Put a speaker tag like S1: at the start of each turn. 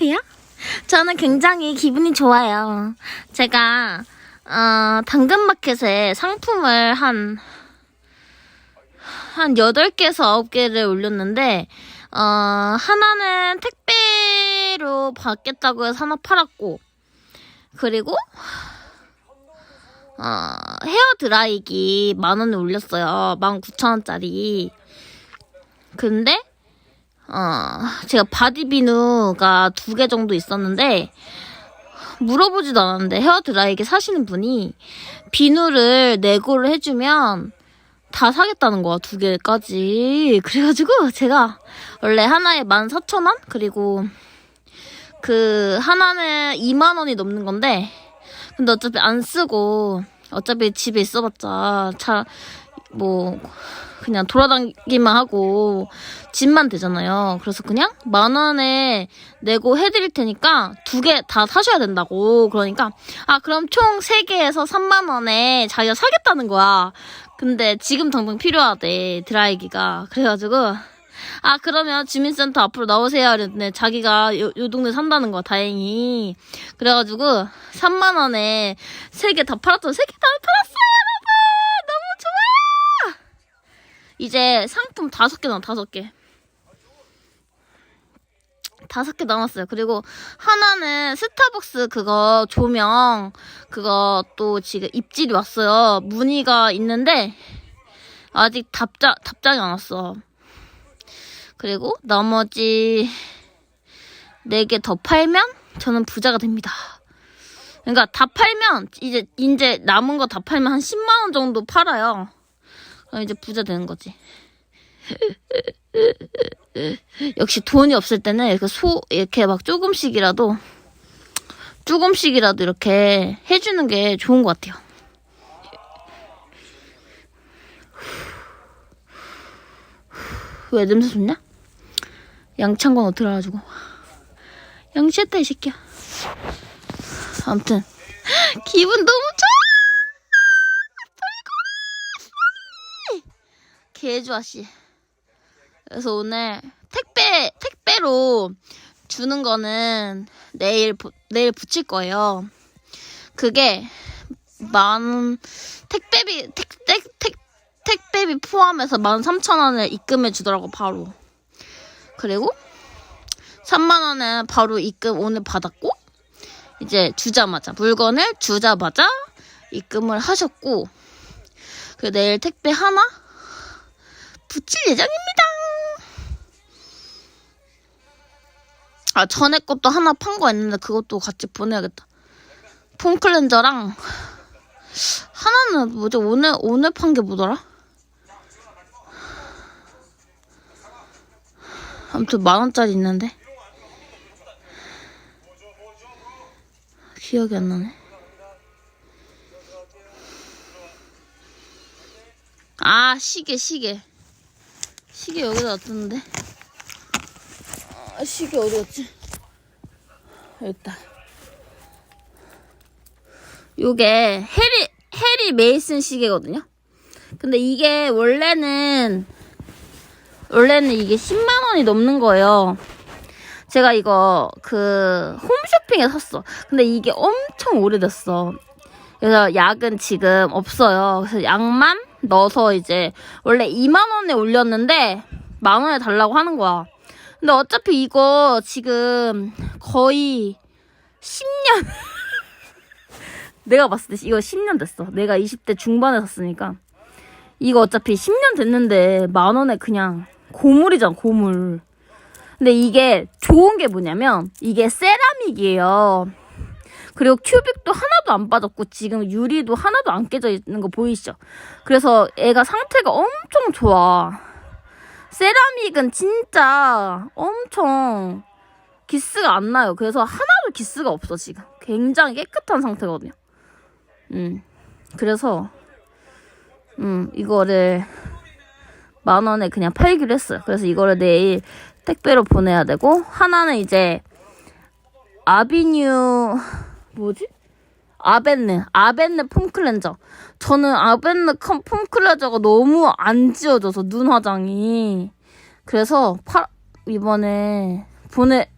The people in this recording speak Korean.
S1: 안녕하세요. 저는 굉장히 기분이 좋아요. 제가 어, 당근마켓에 상품을 한, 한 8개에서 9개를 올렸는데, 어, 하나는 택배로 받겠다고 해서 하나 팔았고, 그리고, 어, 헤어 드라이기 만 원에 올렸어요. 19,000원짜리. 근데, 어, 제가 바디 비누가 두 개 정도 있었는데, 물어보지도 않았는데 헤어 드라이기 사시는 분이 비누를 내고를 해주면 다 사겠다는 거야 두 개까지. 그래가지고 제가 원래 하나에 14,000원? 그리고 그 하나는 2만 원이 넘는 건데 근데 어차피 안 쓰고 어차피 집에 있어봤자 차뭐 그냥 돌아다니기만 하고 집만 되잖아요. 그래서 그냥 만 원에 내고 해드릴 테니까 두 개 다 사셔야 된다고. 그러니까 아 그럼 총 세 개에서 3만 원에 자기가 사겠다는 거야. 근데 지금 당장 필요하대 드라이기가. 그래가지고 아 그러면 주민센터 앞으로 나오세요. 이랬는데 자기가 요, 요 동네 산다는 거야 다행히. 그래가지고 3만 원에 세 개 다 팔았죠. 세 개 다 팔았어 이제 상품 다섯 개 남아 다섯 개. 다섯 개 남았어요. 그리고 하나는 스타벅스 그거 조명 그거 또 지금 입질이 왔어요. 문의가 있는데 아직 답장 답장이 안 왔어. 그리고 나머지 네 개 더 팔면 저는 부자가 됩니다. 그러니까 다 팔면 이제 이제 남은 거 다 팔면 한 10만 원 정도 팔아요. 그럼 이제 부자 되는 거지. 역시 돈이 없을 때는 이렇게 소 이렇게 막 조금씩이라도 조금씩이라도 이렇게 해주는 게 좋은 것 같아요. 왜 냄새 좋냐? 양창건 어들어가지고 양치했다 이 새끼야. 아무튼 기분 너무 개 좋아 씨. 그래서 오늘 택배 택배로 주는 거는 내일 부- 내일 붙일 거예요. 그게 만 택배비 택택택 택배비 포함해서 만 삼천 원을 입금해 주더라고 바로. 그리고 3만 원은 바로 입금 오늘 받았고 이제 주자마자 물건을 주자마자 입금을 하셨고 그 내일 택배 하나 붙일 예정입니다. 아 전에 것도 하나 판 거 있는데 그것도 같이 보내야겠다. 폼 클렌저랑 하나는 뭐지 오늘 오늘 판 게 뭐더라? 아무튼 만 원짜리 있는데 기억이 안 나네. 아 시계 시계 시계 여기다 놨던데. 아 시계 어디 갔지? 여기 있다. 요게 해리 해리 메이슨 시계거든요? 근데 이게 원래는 원래는 이게 10만 원이 넘는 거예요. 제가 이거 그 홈쇼핑에 샀어. 근데 이게 엄청 오래됐어. 그래서 약은 지금 없어요. 그래서 약만 넣어서 이제 원래 2만 원에 올렸는데 만 원에 달라고 하는 거야. 근데 어차피 이거 지금 거의 10년 내가 봤을 때 이거 10년 됐어. 내가 20대 중반에 샀으니까 이거 어차피 10년 됐는데 만 원에 그냥 고물이잖아 고물. 근데 이게 좋은 게 뭐냐면 이게 세라믹이에요. 그리고 큐빅도 하나도 안 빠졌고 지금 유리도 하나도 안 깨져 있는 거 보이시죠? 그래서 애가 상태가 엄청 좋아. 세라믹은 진짜 엄청 기스가 안 나요. 그래서 하나도 기스가 없어 지금. 굉장히 깨끗한 상태거든요. 음. 그래서 음 이거를 만 원에 그냥 팔기로 했어요. 그래서 이거를 내일 택배로 보내야 되고 하나는 이제 아비뉴 뭐지? 아벤느, 아벤느 폼 클렌저. 저는 아벤느 컴- 폼 클렌저가 너무 안 지워져서 눈 화장이. 그래서 파, 이번에 보내